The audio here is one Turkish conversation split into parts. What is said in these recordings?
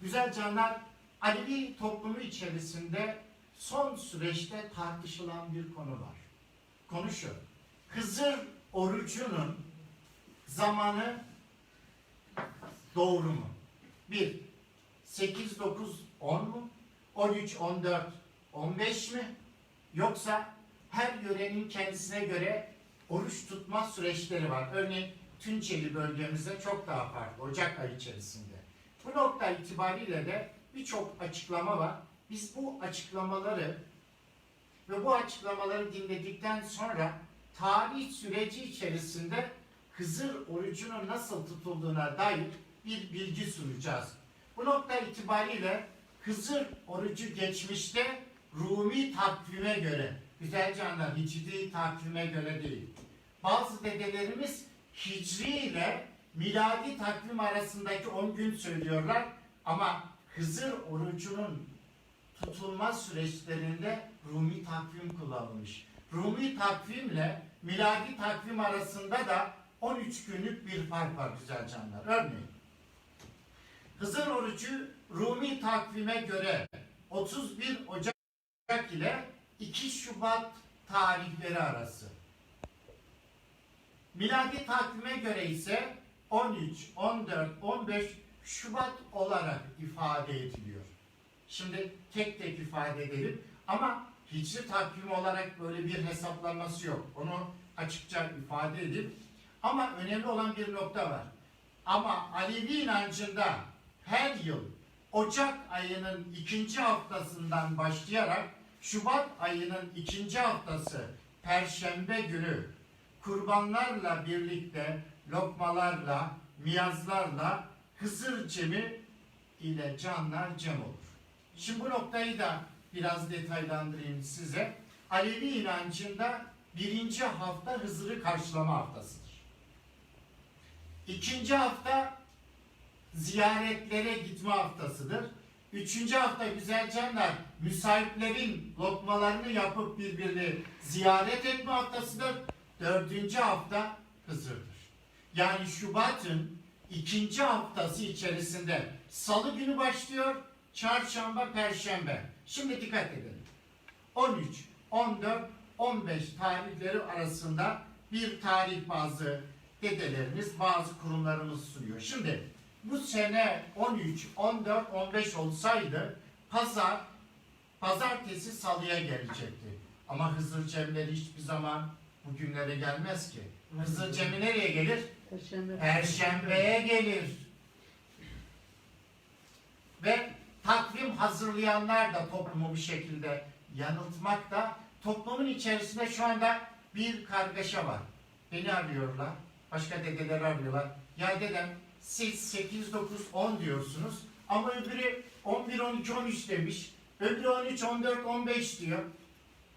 Güzel canlar, Alevi toplumu içerisinde son süreçte tartışılan bir konu var. Konu şu, Hızır orucunun zamanı doğru mu? 1. 8, 9, 10 mu? 13, 14, 15 mi? Yoksa her yörenin kendisine göre oruç tutma süreçleri var. Örneğin Tunceli bölgemizde çok daha farklı Ocak ayı içerisinde. Bu nokta itibariyle de birçok açıklama var. Biz bu açıklamaları ve bu açıklamaları dinledikten sonra tarih süreci içerisinde Hızır orucunun nasıl tutulduğuna dair bir bilgi sunacağız. Bu nokta itibariyle Hızır orucu geçmişte Rumi takvime göre, güzel canlar Hicri takvime göre değil. Bazı dedelerimiz Hicri ile miladi takvim arasındaki 10 gün söylüyorlar ama Hızır orucunun tutulma süreçlerinde Rumi takvim kullanılmış. Rumi takvimle miladi takvim arasında da 13 günlük bir fark var güzel canlar. Örneğin Hızır orucu Rumi takvime göre 31 Ocak ile 2 Şubat tarihleri arası. Miladi takvime göre ise 13, 14, 15 Şubat olarak ifade ediliyor. Şimdi tek tek ifade edelim ama hicri takvimi olarak böyle bir hesaplanması yok. Onu açıkça ifade edip ama önemli olan bir nokta var. Ama Alevi inancında her yıl Ocak ayının ikinci haftasından başlayarak Şubat ayının ikinci haftası Perşembe günü kurbanlarla birlikte lokmalarla, miyazlarla Hızır cemi ile canlar cem olur. Şimdi bu noktayı da biraz detaylandırayım size. Alevi inancında birinci hafta Hızır'ı karşılama haftasıdır. İkinci hafta ziyaretlere gitme haftasıdır. Üçüncü hafta güzel canlar müsahiplerin lokmalarını yapıp birbirini ziyaret etme haftasıdır. Dördüncü hafta Hızır'dır. Yani Şubat'ın ikinci haftası içerisinde salı günü başlıyor, çarşamba, perşembe. Şimdi dikkat edelim. 13, 14, 15 tarihleri arasında bir tarih bazı dedelerimiz, bazı kurumlarımız sunuyor. Şimdi bu sene 13, 14, 15 olsaydı pazar, pazartesi salıya gelecekti. Ama Hızır Cemleri hiçbir zaman bugünlere gelmez ki. Hızır Cemi nereye gelir? Perşembe. Perşembeye gelir. Ve takvim hazırlayanlar da toplumu bir şekilde yanıltmakta. Toplumun içerisinde şu anda bir kargaşa var. Beni arıyorlar. Başka dedeler arıyorlar. Ya dedem siz 8, 9, 10 diyorsunuz. Ama öbürü 11, 12, 13 demiş. Öbürü 13, 14, 15 diyor.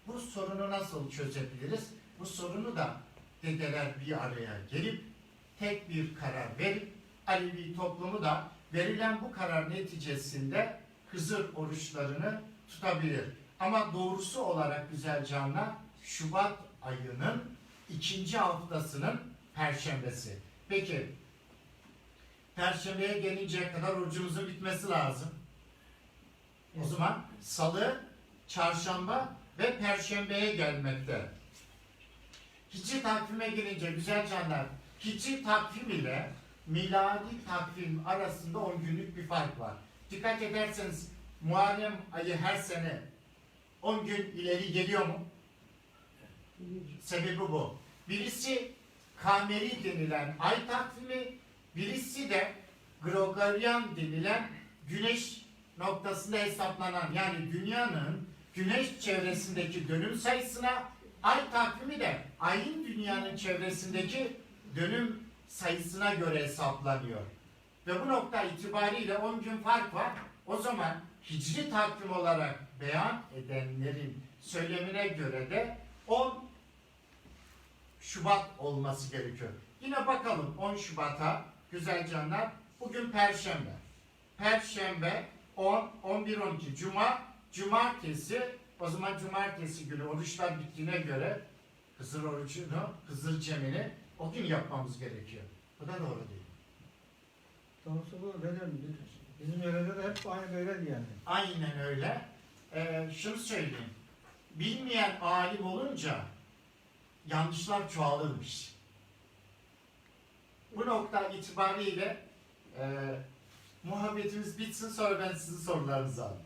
Bu sorunu nasıl çözebiliriz? Bu sorunu da dedeler bir araya gelip tek bir karar verip Alevi toplumu da verilen bu karar neticesinde Hızır oruçlarını tutabilir. Ama doğrusu olarak güzel canlar Şubat ayının ikinci haftasının Perşembesi. Peki Perşembeye gelinceye kadar orucumuzun bitmesi lazım. O zaman salı, çarşamba ve perşembeye gelmekte. Hicri takvime gelince güzel canlar, Hicri takvim ile miladi takvim arasında 10 günlük bir fark var. Dikkat ederseniz Muharrem ayı her sene 10 gün ileri geliyor mu? Sebebi bu. Birisi Kameri denilen ay takvimi, birisi de Gregorian denilen güneş noktasında hesaplanan yani dünyanın güneş çevresindeki dönüm sayısına ay takvimi de ayın dünyanın çevresindeki dönüm sayısına göre hesaplanıyor. Ve bu nokta itibariyle 10 gün fark var. O zaman hicri takvim olarak beyan edenlerin söylemine göre de 10 Şubat olması gerekiyor. Yine bakalım 10 Şubat'a güzel canlar. Bugün Perşembe. Perşembe 10, 11, 12. Cuma, Cumartesi. O zaman Cumartesi günü oruçlar bittiğine göre Hızır orucunu, Hızır cemini o gün yapmamız gerekiyor. Bu da doğru değil. Doğrusu bu verir mi? Bizim yörede de hep aynı böyle yani. Aynen öyle. Ee, şunu söyleyeyim. Bilmeyen alim olunca yanlışlar çoğalırmış. Bu nokta itibariyle e, muhabbetimiz bitsin sonra ben sizin sorularınızı alayım.